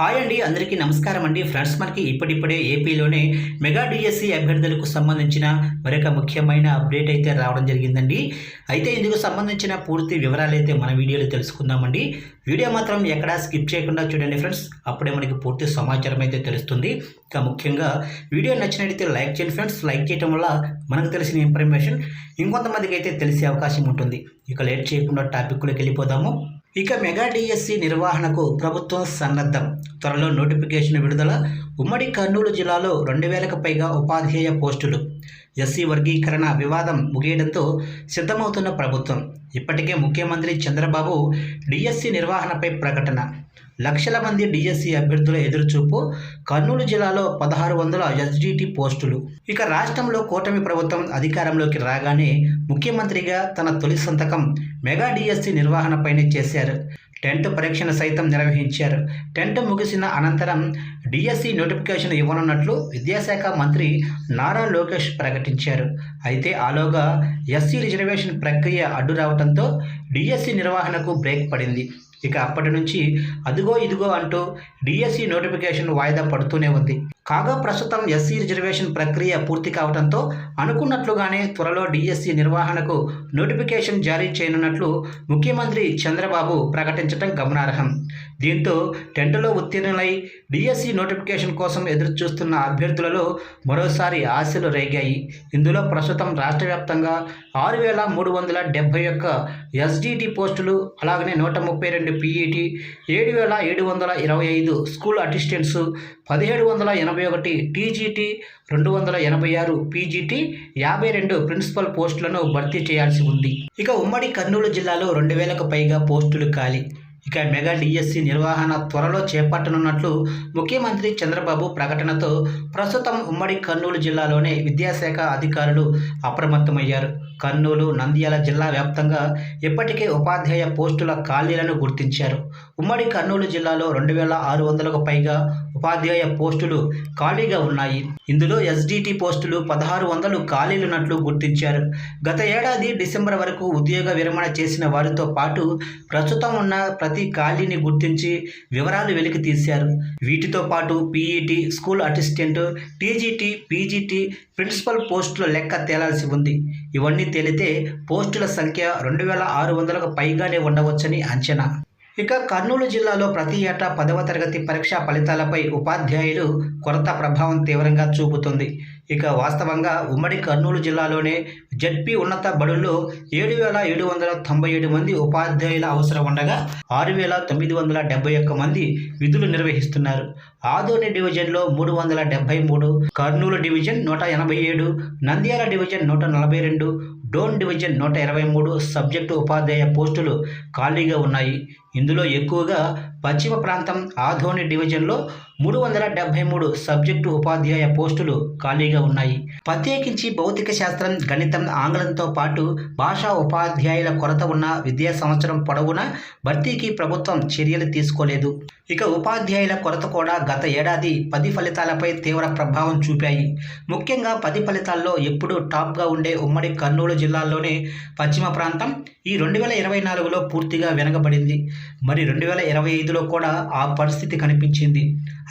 Hi అండి అందరికీ నమస్కారం అండి. ఫ్రెండ్స్ మనకి ఇప్పటిప్పుడే ఏపీలోనే మెగా డిఎస్సి అభ్యర్థులకు సంబంధించిన మరొక ముఖ్యమైన అప్డేట్ అయితే రావడం జరిగిందండి. అయితే ఇందుకు సంబంధించిన పూర్తి వివరాలు అయితే మన వీడియోలో తెలుసుకుందామండి. వీడియో మాత్రం ఎక్కడా స్కిప్ చేయకుండా చూడండి ఫ్రెండ్స్. అప్పుడే మనకి పూర్తి సమాచారం అయితే తెలుస్తుంది. ఇంకా ముఖ్యంగా వీడియో నచ్చినట్లయితే లైక్ చేయండి ఫ్రెండ్స్. లైక్ చేయడం వల్ల మనకు తెలిసిన ఇన్ఫర్మేషన్ ఇంకొంతమందికి అయితే తెలిసే అవకాశం ఉంటుంది. ఇక లేట్ చేయకుండా టాపిక్లోకి వెళ్ళిపోదాము. ఇక మెగా డిఎస్సి నిర్వహణకు ప్రభుత్వం సన్నద్ధం. త్వరలో నోటిఫికేషన్ విడుదల. ఉమ్మడి కర్నూలు జిల్లాలో రెండు వేలకు పైగా ఉపాధ్యాయ పోస్టులు. ఎస్సీ వర్గీకరణ వివాదం ముగియడంతో సిద్ధమవుతున్న ప్రభుత్వం. ఇప్పటికే ముఖ్యమంత్రి చంద్రబాబు డిఎస్సి నిర్వహణపై ప్రకటన. లక్షల మంది డిఎస్సి అభ్యర్థుల ఎదురుచూపు కర్నూలు జిల్లాలో పదహారు వందల ఎస్డిటి పోస్టులు. ఇక రాష్ట్రంలో కూటమి ప్రభుత్వం అధికారంలోకి రాగానే ముఖ్యమంత్రిగా తన తొలి సంతకం మెగా డిఎస్సి నిర్వహణపైనే చేశారు. టెంట్ పరీక్షను సైతం నిర్వహించారు. టెంట్ ముగిసిన అనంతరం డిఎస్సి నోటిఫికేషన్ ఇవ్వనున్నట్లు విద్యాశాఖ మంత్రి నారా లోకేష్ ప్రకటించారు. అయితే ఆలోగా ఎస్సీ రిజర్వేషన్ ప్రక్రియ అడ్డు రావడంతో డిఎస్సి నిర్వహణకు బ్రేక్ పడింది. ఇక అప్పటి నుంచి అదిగో ఇదిగో అంటూ డిఎస్సి నోటిఫికేషన్ వాయిదా పడుతూనే ఉంది. కాగా ప్రస్తుతం ఎస్సీ రిజర్వేషన్ ప్రక్రియ పూర్తి కావడంతో అనుకున్నట్లుగానే త్వరలో డిఎస్సి నిర్వహణకు నోటిఫికేషన్ జారీ చేయనున్నట్లు ముఖ్యమంత్రి చంద్రబాబు ప్రకటించడం గమనార్హం. దీంతో టెంట్లో ఉత్తీర్ణులై డిఎస్సి నోటిఫికేషన్ కోసం ఎదురు చూస్తున్న అభ్యర్థులలో మరోసారి ఆశలు రేగాయి. ఇందులో ప్రస్తుతం రాష్ట్ర వ్యాప్తంగా ఆరు వేల మూడు వందల డెబ్బై ఒక్క ఎస్డిటి పోస్టులు అలాగనే నూట ముప్పై రెండు పీఈటీ ఏడు వేల ఏడు వందల ఇరవై ఐదు స్కూల్ అసిస్టెంట్స్ పదిహేడు వందల ఎనభై ఒకటి టీజీటీ రెండు వందల ఎనభై ఆరు పీజీటీ యాభై రెండు ప్రిన్సిపల్ పోస్టులను భర్తీ చేయాల్సి ఉంది. ఇక ఉమ్మడి కర్నూలు జిల్లాలో రెండు వేలకు పైగా పోస్టులు ఖాళీ. ఇక మెగా డిఎస్సి నిర్వహణ త్వరలో చేపట్టనున్నట్లు ముఖ్యమంత్రి చంద్రబాబు ప్రకటనతో ప్రస్తుతం ఉమ్మడి కర్నూలు జిల్లాలోనే విద్యాశాఖ అధికారులు అప్రమత్తమయ్యారు. కర్నూలు నంద్యాల జిల్లా వ్యాప్తంగా ఇప్పటికే ఉపాధ్యాయ పోస్టుల ఖాళీలను గుర్తించారు. ఉమ్మడి కర్నూలు జిల్లాలో రెండు వేల ఆరు వందలకు పైగా ఉపాధ్యాయ పోస్టులు ఖాళీగా ఉన్నాయి. ఇందులో ఎస్డిటి పోస్టులు పదహారు వందలు ఖాళీలున్నట్లు గుర్తించారు. గత ఏడాది డిసెంబర్ వరకు ఉద్యోగ విరమణ చేసిన వారితో పాటు ప్రస్తుతం ఉన్న ప్రతి ఖాళీని గుర్తించి వివరాలు వెలికి తీశారు. వీటితో పాటు PET school assistant TGT PGT principal పోస్టుల లెక్క తేలాల్సి ఉంది. ఇవన్నీ తేలితే పోస్టుల సంఖ్య రెండు వేల ఆరు వందలకు పైగానే ఉండవచ్చని అంచనా. ఇక కర్నూలు జిల్లాలో ప్రతి ఏటా పదవ తరగతి పరీక్షా ఫలితాలపై ఉపాధ్యాయులు కొరత ప్రభావం తీవ్రంగా చూపుతుంది. ఇక వాస్తవంగా ఉమ్మడి కర్నూలు జిల్లాలోనే జడ్పీ ఉన్నత బడుల్లో ఏడు వేల ఏడు వందల తొంభై ఏడు మంది ఉపాధ్యాయుల అవసరం ఉండగా ఆరు వేల తొమ్మిది వందల డెబ్బై ఒక్క మంది విధులు నిర్వహిస్తున్నారు. ఆదోని డివిజన్లో మూడు వందల డెబ్బై మూడు కర్నూలు డివిజన్ నూట ఎనభై ఏడు నంద్యాల డివిజన్ నూట నలభై రెండు డోన్ డివిజన్ నూట ఇరవై మూడు సబ్జెక్టు ఉపాధ్యాయ పోస్టులు ఖాళీగా ఉన్నాయి. ఇందులో ఎక్కువగా పశ్చిమ ప్రాంతం ఆధోని డివిజన్లో మూడు వందల డెబ్బై మూడు సబ్జెక్టు ఉపాధ్యాయ పోస్టులు ఖాళీగా ఉన్నాయి. ప్రత్యేకించి భౌతిక శాస్త్రం గణితం ఆంగ్లంతో పాటు భాషా ఉపాధ్యాయుల కొరత ఉన్న విద్యా సంవత్సరం పొడవునా భర్తీకి ప్రభుత్వం చర్యలు తీసుకోలేదు. ఇక ఉపాధ్యాయుల కొరత కూడా గత ఏడాది పది ఫలితాలపై తీవ్ర ప్రభావం చూపాయి. ముఖ్యంగా పది ఫలితాల్లో ఎప్పుడూ టాప్గా ఉండే ఉమ్మడి కర్నూలు జిల్లాలోనే పశ్చిమ ప్రాంతం ఈ రెండు వేల ఇరవై నాలుగులో పూర్తిగా వెనకబడింది. మరి రెండు వేల ఇరవై ఐదు పరిధిలో కూడా ఆ పరిస్థితి కనిపించింది.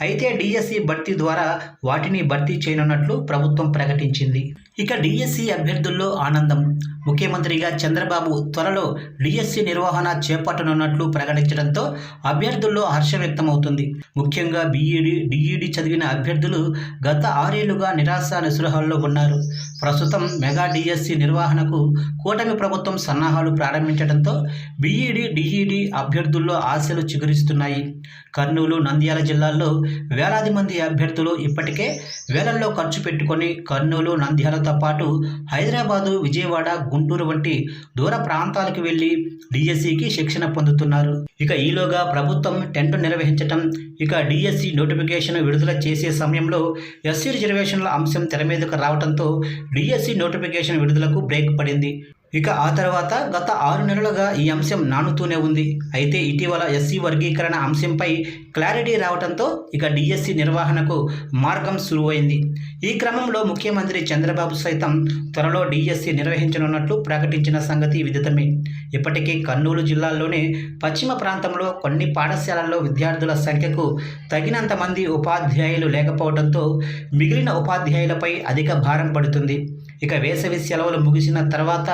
అయితే డిఎస్సి భర్తీ ద్వారా వాటిని భర్తీ చేయనున్నట్లు ప్రభుత్వం ప్రకటించింది. ఇక డిఎస్సి అభ్యర్థుల్లో ఆనందం. ముఖ్యమంత్రిగా చంద్రబాబు త్వరలో డిఎస్సి నిర్వహణ చేపట్టనున్నట్లు ప్రకటించడంతో అభ్యర్థుల్లో హర్షం వ్యక్తమవుతుంది. ముఖ్యంగా బీఈడి డిఈడి చదివిన అభ్యర్థులు గత ఆరేళ్ళుగా నిరాశ నిస్పృహల్లో ఉన్నారు. ప్రస్తుతం మెగా డిఎస్సి నిర్వహణకు కూటమి ప్రభుత్వం సన్నాహాలు ప్రారంభించడంతో బీఈడి డిఈడి అభ్యర్థుల్లో ఆశలు చిగురిస్తున్నాయి కర్నూలు నంద్యాల జిల్లాల్లో వేలాది మంది అభ్యర్థులు ఇప్పటికే వేలల్లో ఖర్చు పెట్టుకొని కర్నూలు నంద్యాలతో పాటు హైదరాబాదు విజయవాడ గుంటూరు వంటి దూర ప్రాంతాలకు వెళ్ళి డిఎస్సికి శిక్షణ పొందుతున్నారు. ఇక ఈలోగా ప్రభుత్వం టెంట్ నిర్వహించటం ఇక డిఎస్సి నోటిఫికేషన్ విడుదల చేసే సమయంలో ఎస్సీ రిజర్వేషన్ల అంశం తెర మీదకు రావడంతో డిఎస్సి నోటిఫికేషన్ విడుదలకు బ్రేక్ పడింది. ఇక ఆ తర్వాత గత ఆరు నెలలుగా ఈ అంశం నానుతూనే ఉంది. అయితే ఇటీవల ఎస్సీ వర్గీకరణ అంశంపై క్లారిటీ రావడంతో ఇక డిఎస్సి నిర్వహణకు మార్గం సులువైంది ఈ క్రమంలో ముఖ్యమంత్రి చంద్రబాబు సైతం త్వరలో డిఎస్సి నిర్వహించనున్నట్లు ప్రకటించిన సంగతి విదితమే. ఇప్పటికే కర్నూలు జిల్లాలోనే పశ్చిమ ప్రాంతంలో కొన్ని పాఠశాలల్లో విద్యార్థుల సంఖ్యకు తగినంత మంది ఉపాధ్యాయులు లేకపోవడంతో మిగిలిన ఉపాధ్యాయులపై అధిక భారం పడుతుంది. ఇక వేసవి సెలవులు ముగిసిన తర్వాత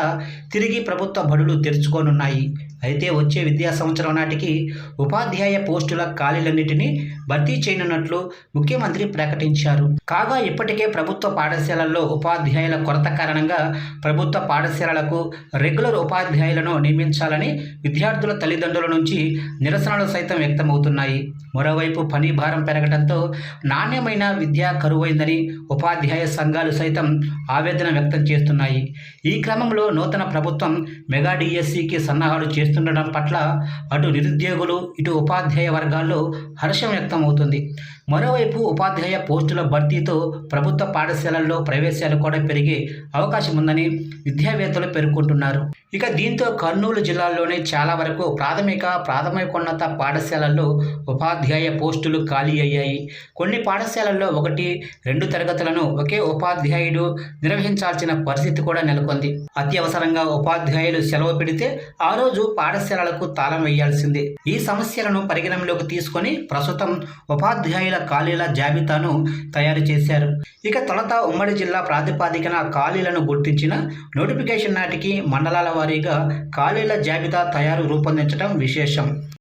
తిరిగి ప్రభుత్వ బడులు తెరుచుకోనున్నాయి. అయితే వచ్చే విద్యా సంవత్సరం నాటికి ఉపాధ్యాయ పోస్టుల ఖాళీలన్నింటినీ భర్తీ చేయనున్నట్లు ముఖ్యమంత్రి ప్రకటించారు. కాగా ఇప్పటికే ప్రభుత్వ పాఠశాలల్లో ఉపాధ్యాయుల కొరత కారణంగా ప్రభుత్వ పాఠశాలలకు రెగ్యులర్ ఉపాధ్యాయులను నియమించాలని విద్యార్థుల తల్లిదండ్రుల నుంచి నిరసనలు సైతం వ్యక్తమవుతున్నాయి. మరోవైపు పని భారం పెరగడంతో నాణ్యమైన విద్య కరువైందని ఉపాధ్యాయ సంఘాలు సైతం ఆవేదన వ్యక్తం చేస్తున్నాయి. ఈ క్రమంలో నూతన ప్రభుత్వం మెగా డిఎస్సికి సన్నాహాలు చేస్తుండడం పట్ల అటు నిరుద్యోగులు ఇటు ఉపాధ్యాయ వర్గాల్లో హర్షం వ్యక్తం అవుతుంది మరోవైపు ఉపాధ్యాయ పోస్టుల భర్తీతో ప్రభుత్వ పాఠశాలల్లో ప్రవేశాలు కూడా పెరిగే అవకాశం ఉందని విద్యావేత్తలు పేర్కొంటున్నారు. ఇక దీంతో కర్నూలు జిల్లాలోనే చాలా వరకు ప్రాథమిక ప్రాథమికోన్నత పాఠశాలల్లో ఉపాధ్యాయ పోస్టులు ఖాళీ అయ్యాయి. కొన్ని పాఠశాలల్లో ఒకటి రెండు తరగతులను ఒకే ఉపాధ్యాయుడు నిర్వహించాల్సిన పరిస్థితి కూడా నెలకొంది. అత్యవసరంగా ఉపాధ్యాయులు సెలవు పెడితే ఆ రోజు పాఠశాలలకు తాళం వేయాల్సిందే. ఈ సమస్యలను పరిగణనలోకి తీసుకొని ప్రస్తుతం ఉపాధ్యాయుల ఖాళీల జాబితాను తయారు చేశారు. ఇక తొలత ఉమ్మడి జిల్లా ప్రాతిపాదికన ఖాళీలను గుర్తించిన నోటిఫికేషన్ నాటికి మండలాల వారీగా ఖాళీల జాబితా తయారు రూపొందించడం విశేషం.